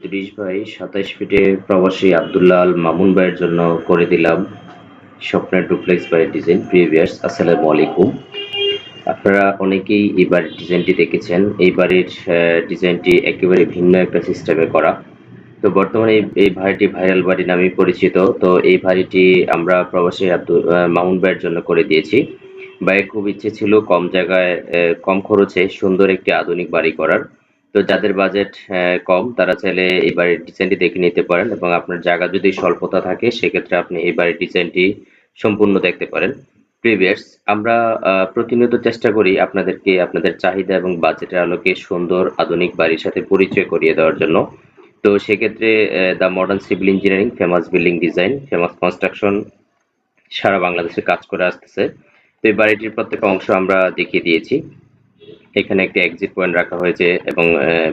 ত্রিশ বাই সাতাইশ ফিটে প্রবাসী আবদুল্লাহ আল মামুন ভাইয়ের জন্য করে দিলাম স্বপ্নের ডুপ্লেক্স বাড়ির ডিজাইন প্রিভিয়ার্স আসসালামু আলাইকুম। আপনারা অনেকেই এই বাড়ির ডিজাইনটি দেখেছেন। এই বাড়ির ডিজাইনটি একেবারে ভিন্ন একটা সিস্টেমে করা। তো বর্তমানে এই ভাড়িটি ভাইরাল বাড়ি নামে পরিচিত। তো এই বাড়িটি আমরা প্রবাসী আব্দুল মামুন ভাইয়ের জন্য করে দিয়েছি। ভাইয়ের খুব ইচ্ছে ছিল কম জায়গায় কম খরচে সুন্দর একটি আধুনিক বাড়ি করার। তো যাদের বাজেট কম, তারা চাইলে এই বাড়ির ডিজাইনটি দেখে নিতে পারেন এবং আপনার জায়গা যদি স্বল্পতা থাকে, সেক্ষেত্রে আপনি এই বাড়ির ডিজাইনটি সম্পূর্ণ দেখতে পারেন। প্রিভিয়াস আমরা প্রতিনিয়ত চেষ্টা করি আপনাদেরকে আপনাদের চাহিদা এবং বাজেটের আলোকে সুন্দর, আধুনিক বাড়ির সাথে পরিচয় করিয়ে দেওয়ার জন্য। তো সেক্ষেত্রে the modern civil engineering famous building design famous construction সারা বাংলাদেশে কাজ করে আসতেছে। তো এই বাড়িটির প্রত্যেকটা অংশ আমরা দেখিয়ে দিয়েছি। এখানে একটি এক্সিট পয়েন্ট রাখা হয়েছে এবং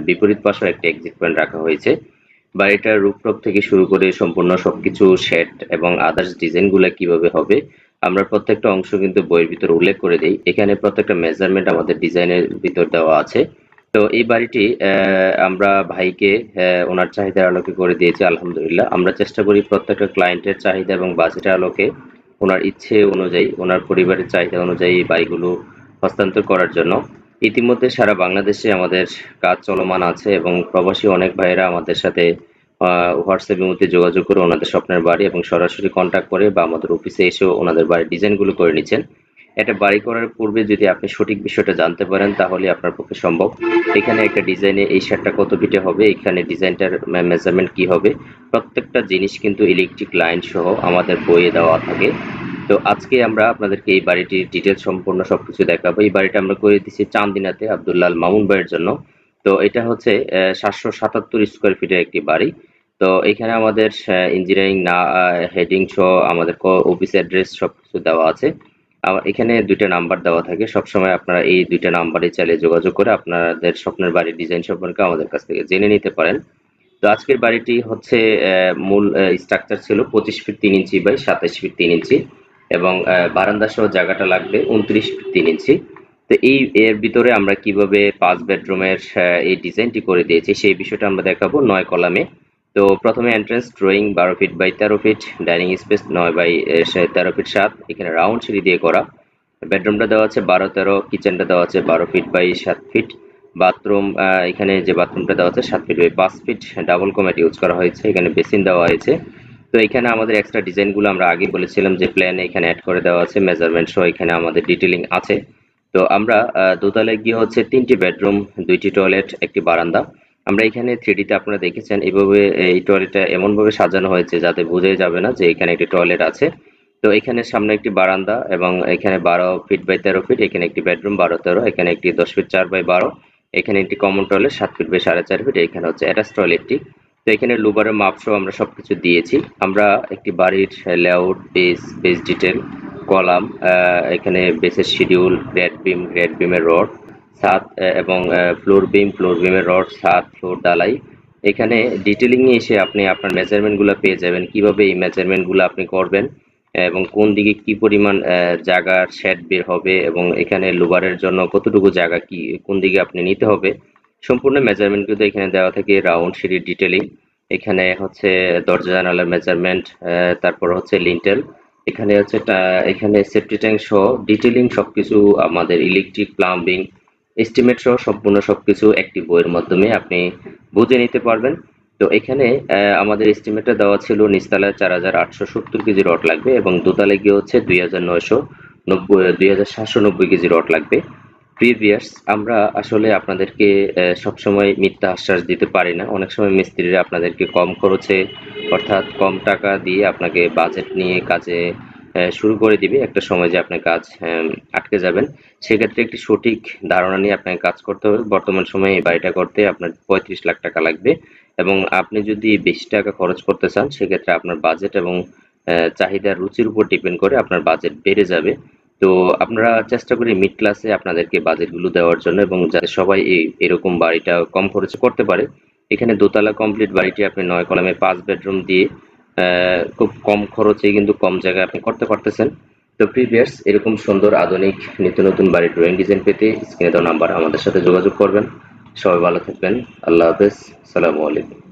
বিপরীত পাশেও একটি এক্সিট পয়েন্ট রাখা হয়েছে। বাড়িটার রূপটপ থেকে শুরু করে সম্পূর্ণ সবকিছু সেট এবং আদার্স ডিজাইনগুলো কীভাবে হবে, আমরা প্রত্যেকটা অংশ কিন্তু বইয়ের ভিতর উল্লেখ করে দিই। এখানে প্রত্যেকটা মেজারমেন্ট আমাদের ডিজাইনের ভিতর দেওয়া আছে। তো এই বাড়িটি আমরা ভাইকে ওনার চাহিদার আলোকে করে দিয়েছি, আলহামদুলিল্লাহ। আমরা চেষ্টা করি প্রত্যেকটা ক্লায়েন্টের চাহিদা এবং বাজেটের আলোকে ওনার ইচ্ছে অনুযায়ী, ওনার পরিবারের চাহিদা অনুযায়ী বাড়িগুলো হস্তান্তর করার জন্য। ইতিমধ্যে সারা বাংলাদেশে আমাদের কাজ চলমান আছে এবং প্রবাসী অনেক ভাইয়েরা আমাদের সাথে হোয়াটসঅ্যাপের মধ্যে যোগাযোগ করে ওনাদের স্বপ্নের বাড়ি এবং সরাসরি কন্ট্যাক্ট করে বা আমাদের অফিসে এসেও ওনাদের বাড়ির ডিজাইনগুলো করে নিচ্ছেন। এটা বাড়ি করার পূর্বে যদি আপনি সঠিক বিষয়টা জানতে পারেন, তাহলে আপনার পক্ষে সম্ভব। এখানে একটা ডিজাইনে এই শার্টটা কত ফিটে হবে, এখানে ডিজাইনটার মেজারমেন্ট কি হবে, প্রত্যেকটা জিনিস কিন্তু ইলেকট্রিক লাইন সহ আমাদের বইয়ে দেওয়া থাকে। তো আজকে আমরা আপনাদেরকে এই বাড়িটির ডিটেলস সম্পূর্ণ সবকিছু দেখাবো। এই বাড়িটা আমরা করে দিচ্ছি চান্দিনাতে আব্দুল্লাহ আল মামুন ভাইয়ের জন্য। তো এটা হচ্ছে সাতশো সাতাত্তর স্কোয়ার ফিটের একটি বাড়ি। তো এখানে আমাদের ইঞ্জিনিয়ারিং না হেডিং সহ আমাদের অফিস অ্যাড্রেস সবকিছু দেওয়া আছে। এখানে দুইটা নাম্বার দেওয়া থাকে। সবসময় আপনারা এই দুইটা নাম্বারে চাইলে যোগাযোগ করে আপনাদের স্বপ্নের বাড়ির ডিজাইন সম্পর্কে আমাদের কাছ থেকে জেনে নিতে পারেন। তো আজকের বাড়িটি হচ্ছে মূল স্ট্রাকচার ছিল পঁচিশ ফিট তিন ইঞ্চি বাই সাতাশ ফিট তিন ইঞ্চি এবং বারান্দা সহ জায়গাটা লাগবে উনত্রিশ তিন ইঞ্চি। তো এই, এর ভিতরে আমরা কীভাবে পাঁচ বেডরুমের এই ডিজাইনটি করে দিয়েছি সেই বিষয়টা আমরা দেখাবো নয় কলামে। তো প্রথমে এন্ট্রান্স ড্রয়িং বারো ফিট বাই তেরো ফিট ডাইনিং স্পেস নয় বাই তেরো ফিট সাত, এখানে রাউন্ড সিঁড়ি দিয়ে করা। বেডরুমটা দেওয়া আছে বারো তেরো কিচেনটা দেওয়া আছে বারো ফিট বাই সাত ফিট। বাথরুম এখানে যে বাথরুমটা দেওয়া আছে সাত ফিট বাই পাঁচ ফিট। ডাবল কমেট ইউজ করা হয়েছে, এখানে বেসিন দেওয়া হয়েছে। তো এখানে আমাদের এক্সট্রা ডিজাইনগুলো আমরা আগে বলেছিলাম যে প্ল্যান এখানে অ্যাড করে দেওয়া আছে মেজারমেন্ট সহ এখানে আমাদের ডিটেলিং আছে। তো আমরা আহ, দোতলায় গিয়ে হচ্ছে তিনটি বেডরুম দুইটি টয়লেট একটি বারান্দা। আমরা এখানে থ্রিডিতে আপনারা দেখেছেন এইভাবে এই টয়লেটটা এমনভাবে সাজানো হয়েছে যাতে বোঝাই যাবে না যে এখানে একটি টয়লেট আছে। তো এখানে সামনে একটি বারান্দা এবং এখানে বারো ফিট বাই তেরো ফিট এখানে একটি বেডরুম বারো তেরো এখানে একটি দশ ফিট চার বাই বারো এখানে একটি কমন টয়লেট সাত ফিট বাই সাড়ে চার ফিট এখানে হচ্ছে অ্যাটাচ টয়লেটটি তো এখানে লুবারের মাপ সহ আমরা সবকিছু দিয়েছি। আমরা একটি বাড়ির layout base base detail column এখানে বেসের শিডিউল গ্রেড বিম গ্রেড বিমের রড আহ, এবং ফ্লোর বিম ফ্লোর বিমের রড ছাদ ফ্লোর ডালাই এখানে ডিটেলিং এ এসে আপনি আপনার মেজারমেন্টগুলো পেয়ে যাবেন কীভাবে এই মেজারমেন্টগুলো আপনি করবেন এবং কোন দিকে কি পরিমাণ জায়গার শেড বের হবে এবং এখানে লুবারের জন্য কতটুকু জায়গা কি কোন দিকে আপনি নিতে হবে। সম্পূর্ণ মেজারমেন্ট কিন্তু এখানে দেওয়া থাকে রাউন্ড সিঁড়ির ডিটেলিং এখানে হচ্ছে দরজা জানালার মেজারমেন্ট তারপর হচ্ছে লিন্টেল এখানে হচ্ছে এখানে সেফটি ট্যাঙ্ক সহ ডিটেলিং সবকিছু আমাদের ইলেকট্রিক প্লাম্বিং এস্টিমেট সহ সম্পূর্ণ সবকিছু একটি বইয়ের মাধ্যমে আপনি বুঝে নিতে পারবেন। তো এখানে আমাদের এস্টিমেটটা দেওয়া ছিল নিচতলায় চার হাজার আটশো সত্তর কেজি রড লাগবে এবং দোতলায় গিয়ে হচ্ছে দুই হাজার নয়শো নব্বই, দুই হাজার সাতশো নব্বই কেজি রড লাগবে। প্রিভিয়াস আমরা আসলে আপনাদেরকে সবসময় মিথ্যা আশ্বাস দিতে পারি না। অনেক সময় মিস্ত্রিরা আপনাদেরকে কম খরচে অর্থাৎ কম টাকা দিয়ে আপনাকে বাজেট নিয়ে কাজে শুরু করে দিবে। একটা সময় যে আপনার কাজ আটকে যাবেন। সেক্ষেত্রে একটি সঠিক ধারণা নিয়ে আপনাকে কাজ করতে হবে। বর্তমান সময়ে এই বাড়িটা করতে আপনার পঁয়ত্রিশ লাখ টাকা লাগবে এবং আপনি যদি বেশি টাকা খরচ করতে চান সেক্ষেত্রে আপনার বাজেট এবং আহ, চাহিদার রুচির উপর ডিপেন্ড করে আপনার বাজেট বেড়ে যাবে। তো আপনারা চেষ্টা করি মিড ক্লাসে আপনাদেরকে বাজেটগুলো দেওয়ার জন্য এবং যাতে সবাই এই, এরকম বাড়িটা কম খরচে করতে পারে। এখানে দোতলা কমপ্লিট বাড়িটি আপনি নয় কলামে পাঁচ বেডরুম দিয়ে খুব কম খরচে কিন্তু কম জায়গায় আপনি করতে পারতেছেন। তো প্রিভিয়াস এরকম সুন্দর আধুনিক নিত্য নতুন বাড়ির ড্রয়িং ডিজাইন পেতে স্ক্রিনে দেওয়া নাম্বার আমাদের সাথে যোগাযোগ করবেন। সবাই ভালো থাকবেন। আল্লাহ হাফেজ। সালামু আলাইকুম।